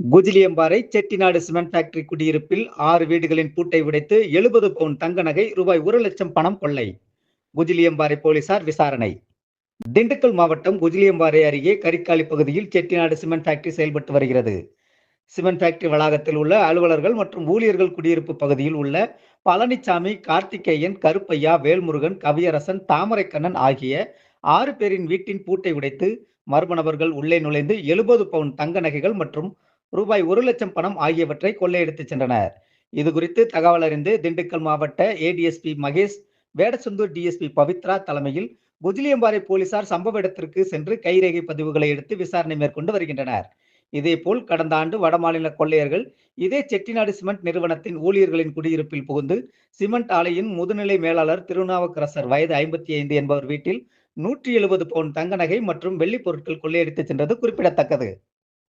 Gujiliamparai Chettinad cement factory குடியிருப்பில் ஆறு வீடுகளின் பூட்டை உடைத்து எழுபது பவுன் தங்க நகை ரூபாய் ஒரு லட்சம் பணம் கொள்ளை. குஜிலியம்பாறை போலீசார் விசாரணை. திண்டுக்கல் மாவட்டம் குஜிலியம்பாறை அருகே கரிக்காலி பகுதியில் செட்டிநாடு சிமெண்ட் ஃபேக்டரி செயல்பட்டு வருகிறது. சிமெண்ட் ஃபேக்டரி வளாகத்தில் உள்ள அலுவலர்கள் மற்றும் ஊழியர்கள் குடியிருப்பு பகுதியில் உள்ள பழனிசாமி கார்த்திகேயன் கருப்பையா வேல்முருகன் கவியரசன் தாமரைக்கண்ணன் ஆகிய ஆறு பேரின் வீட்டின் பூட்டை உடைத்து மர்ம நபர்கள் உள்ளே நுழைந்து எழுபது பவுன் தங்க நகைகள் மற்றும் ரூபாய் ஒரு லட்சம் பணம் ஆகியவற்றை கொள்ளையடித்துச் சென்றனர். இது குறித்து தகவல் அறிந்து திண்டுக்கல் மாவட்ட ஏடிஎஸ்பி மகேஷ் வேடசந்தூர் டிஎஸ்பி பவித்ரா தலைமையில் குஜிலியம்பாறை போலீசார் சம்பவ இடத்திற்கு சென்று கைரேகை பதிவுகளை எடுத்து விசாரணை மேற்கொண்டு வருகின்றனர். இதேபோல் கடந்த ஆண்டு வடமாநில கொள்ளையர்கள் இதே செட்டிநாடு சிமெண்ட் நிறுவனத்தின் ஊழியர்களின் குடியிருப்பில் புகுந்து சிமெண்ட் ஆலையின் முதுநிலை மேலாளர் திருநாவுக்கரசர் வயது ஐம்பத்தி ஐந்து என்பவர் வீட்டில் நூற்றி எழுபது பவுன் தங்க நகை மற்றும் வெள்ளிப் பொருட்கள் கொள்ளையடித்து சென்றது குறிப்பிடத்தக்கது.